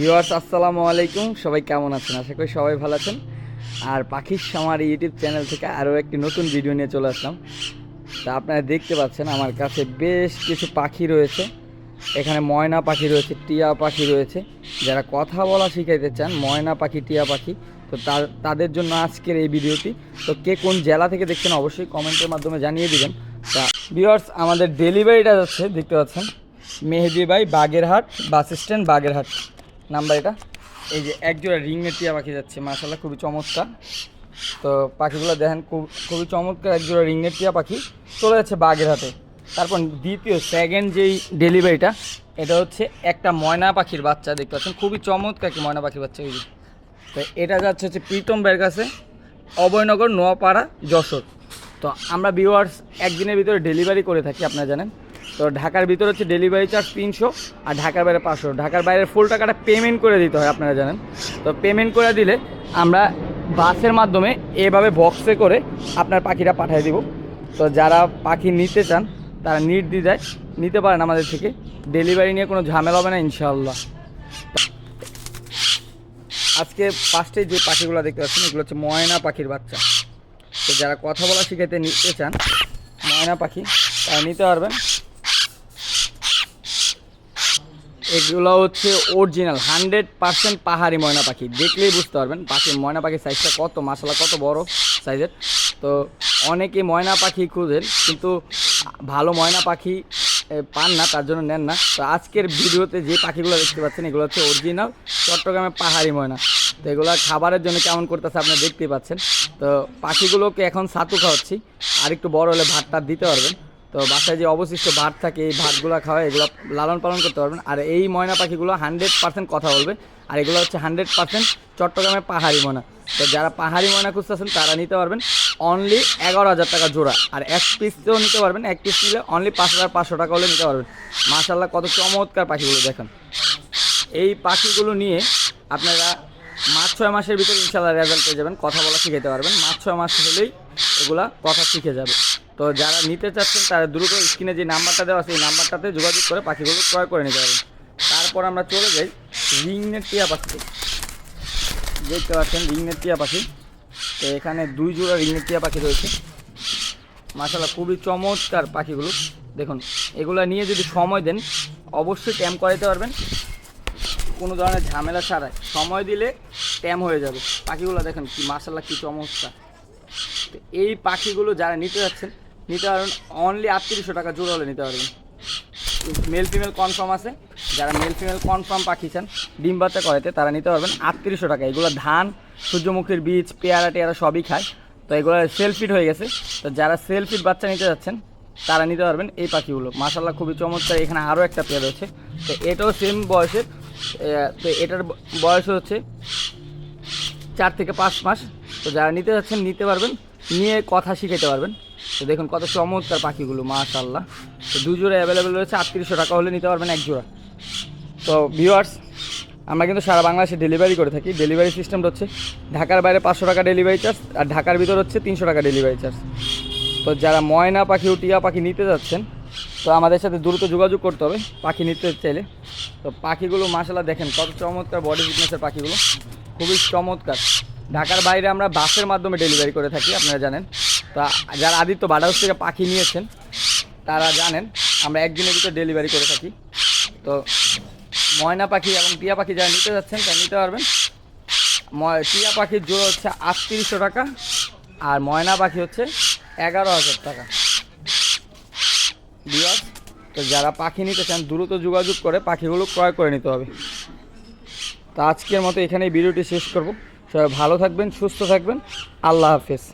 Viewers, আসসালামু আলাইকুম। সবাই কেমন আছেন? আশা করি সবাই ভালো আছেন। আর পাখির সামার ইউটিউব চ্যানেল থেকে আরও একটি নতুন ভিডিও নিয়ে চলে আসলাম। তা আপনারা দেখতে পাচ্ছেন, আমার কাছে বেশ কিছু পাখি রয়েছে। এখানে ময়না পাখি রয়েছে, টিয়া পাখি রয়েছে। যারা কথা বলা শিখাইতে চান, ময়না পাখি, টিয়া পাখি, তো তাদের জন্য আজকের এই ভিডিওটি। তো কে কোন জেলা থেকে দেখছেন, অবশ্যই কমেন্টের মাধ্যমে জানিয়ে দিবেন। তা ভিওয়ার্স আমাদের ডেলিভারিটা যাচ্ছে, দেখতে পাচ্ছেন, মেহেদি ভাই, Bagerhat, bus stand, Bagerhat. Number এটা? এই যে একজোড়া রিংয়ের টিয়া পাখি যাচ্ছে মাসাল্লাহ খুবই চমৎকার। তো পাখিগুলো দেখেন, খুব খুবই চমৎকার একজোড়া রিংয়ের টিয়া পাখি। চলে যাচ্ছে বাঘের হাতে। তারপর দ্বিতীয় সেকেন্ড যেই ডেলিভারিটা এটা হচ্ছে একটা ময়না পাখির বাচ্চা দেখতে পাচ্ছেন। খুবই চমৎকার একটি ময়না পাখির বাচ্চা এই। তো এটা যাচ্ছে হচ্ছে প্রীতম বের কাছে, অভয়নগর, নোয়াপাড়া, যশোর। তো আমরা ভিউয়ার্স একদিনের ভিতরে ডেলিভারি করে থাকি, আপনারা জানেন। তো ঢাকার ভিতরে হচ্ছে ডেলিভারি চার্জ তিনশো আর ঢাকার বাইরে পাঁচশো। ঢাকার বাইরে ফুল টাকাটা পেমেন্ট করে দিতে হয়, আপনারা জানেন। তো পেমেন্ট করে দিলে আমরা বাসের মাধ্যমে এভাবে বক্সে করে আপনার পাখিটা পাঠিয়ে দিব। তো যারা পাখি নিতে চান, তারা নির্দ্বিধায় নিতে পারেন আমাদের থেকে। ডেলিভারি নিয়ে কোনো ঝামেলা হবে না, ইনশাআল্লাহ। আজকে ফার্স্টে যে পাখিগুলো দেখতে পাচ্ছেন, এগুলো হচ্ছে ময়না পাখির বাচ্চা। তো যারা কথা বলা শিখাইতে নিতে চান, ময়না পাখি, তারা নিতে পারবেন। এগুলো হচ্ছে অরিজিনাল হান্ড্রেড পার্সেন্ট পাহাড়ি ময়না পাখি। দেখলেই বুঝতে পারবেন পাখির ময়না পাখির সাইজটা কত মাসালা কত বড় সাইজের তো অনেকে ময়না পাখি খুঁজেন কিন্তু ভালো ময়না পাখি পান না, তার জন্য নেন না। তো আজকের ভিডিওতে যে পাখিগুলো দেখতে পাচ্ছেন, এগুলো হচ্ছে অরিজিনাল চট্টগ্রামে পাহাড়ি ময়না। তো এগুলো খাবারের জন্য কেমন করতেছে আপনারা দেখতেই পাচ্ছেন। তো পাখিগুলোকে এখন ছাতু খাওয়াচ্ছি, আর একটু বড় হলে ভাতটা দিতে পারবেন। তো বাসায় যে অবশিষ্ট ভাত থাকে, এই ভাতগুলো খাওয়া এগুলো লালন পালন করতে পারবেন। আর এই ময়না পাখিগুলো হান্ড্রেড পার্সেন্ট কথা বলবে। আর এগুলো হচ্ছে হান্ড্রেড পার্সেন্ট চট্টগ্রামের পাহাড়ি ময়না। তো যারা পাহাড়ি ময়না খুঁজতেছেন তারা নিতে পারবেন অনলি এগারো হাজার টাকা জোড়া। আর এক পিসতেও নিতে পারবেন, এক পিস নিলে অনলি পাঁচ হাজার পাঁচশো টাকা হলে নিতে পারবেন। মাশাল্লাহ কত চমৎকার পাখিগুলো, দেখেন। এই পাখিগুলো নিয়ে আপনারা মাস ছয় মাসের ভিতরে ইনশাল্লাহ রেজাল্ট পেয়ে যাবেন, কথা বলা শিখাতে পারবেন। মাস ছয় মাস হলেই এগুলা কথা শিখে যাবে। তো যারা নিতে চাচ্ছেন, তারা দ্রুত স্ক্রিনে যে নাম্বারটা দেওয়া আছে, এই নাম্বারটাতে যোগাযোগ করে পাখিগুলো ক্রয় করে নিতে পারবেন। তারপর আমরা চলে যাই রিংনেট টিয়া পাখিতে। দেখতে পাচ্ছেন রিংনেট টিয়া পাখি। তো এখানে দুই জোড়া রিংনেট টিয়া পাখি রয়েছে। মাসাল্লাহ খুবই চমৎকার পাখিগুলো। দেখুন, এগুলা নিয়ে যদি সময় দেন, অবশ্যই ট্যাম করাইতে পারবেন। কোনো ধরনের ঝামেলা ছাড়াই। সময় দিলে ট্যাম হয়ে যাবে। পাখিগুলো দেখেন কি মাসাল্লাহ কি চমৎকার। এই পাখিগুলো যারা নিতে যাচ্ছেন নিতে পারবেন অনলি আটত্রিশশো টাকা জোড়া হলে নিতে পারবেন মেল ফিমেল কনফার্ম আছে। যারা মেল ফিমেল কনফার্ম পাখি চান, ডিম বাচ্চা করাতে তারা নিতে পারবেন আটত্রিশশো টাকা। এগুলো ধান, সূর্যমুখীর বীজ, পেয়ারা টেয়ারা সবই খায়। তো এগুলো সেলফিট হয়ে গেছে। তো যারা সেলফিট বাচ্চা নিতে যাচ্ছেন, তারা নিতে পারবেন এই পাখিগুলো। মাসাল্লাহ খুবই চমৎকার। এখানে আরও একটা পেয়ার রয়েছে। তো এটাও সেম বয়সের। তো এটার বয়স হচ্ছে চার থেকে পাঁচ মাস। তো যারা নিতে যাচ্ছেন, নিতে পারবেন। নিয়ে কথা শিখাতে পারবেন। তো দেখুন কত চমৎকার পাখিগুলো মাশাল্লাহ তো দু জোড়া অ্যাভেলেবেল রয়েছে, আটত্রিশশো টাকা হলে নিতে পারবেন এক জোড়া। তো ভিউয়ার্স আমরা কিন্তু সারা বাংলাদেশে ডেলিভারি করে থাকি। ডেলিভারি সিস্টেমটা হচ্ছে ঢাকার বাইরে পাঁচশো টাকা ডেলিভারি চার্জ আর ঢাকার ভিতর হচ্ছে তিনশো টাকা ডেলিভারি চার্জ তো যারা ময়না পাখি টিয়া পাখি নিতে যাচ্ছেন, তো আমাদের সাথে দ্রুত যোগাযোগ করতে হবে পাখি নিতে চাইলে। তো পাখিগুলো মাসালা দেখেন কত চমৎকার বডি ফিটনেসের পাখিগুলো। খুবই চমৎকার। ঢাকার বাইরে আমরা বাসের মাধ্যমে ডেলিভারি করে থাকি, আপনারা জানেন। তো যারা আদিত্য বাডা হাউস থেকে পাখি নিয়েছেন, তারা জানেন, আমরা একদিনের ভিতরে ডেলিভারি করে থাকি। তো ময়না পাখি এবং টিয়া পাখি যারা নিতে যাচ্ছেন, তারা নিতে পারবেন। টিয়া পাখির জোড়া হচ্ছে আটত্রিশশো টাকা আর ময়না পাখি হচ্ছে এগারো হাজার টাকা। বিয়াস তো যারা পাখি নিতে চান, দ্রুত যোগাযোগ করে পাখিগুলো ক্রয় করে নিতে হবে। তো আজকের মতো এখানেই ভিডিওটি শেষ করব। সবাই ভালো থাকবেন, সুস্থ থাকবেন। আল্লাহ হাফেজ।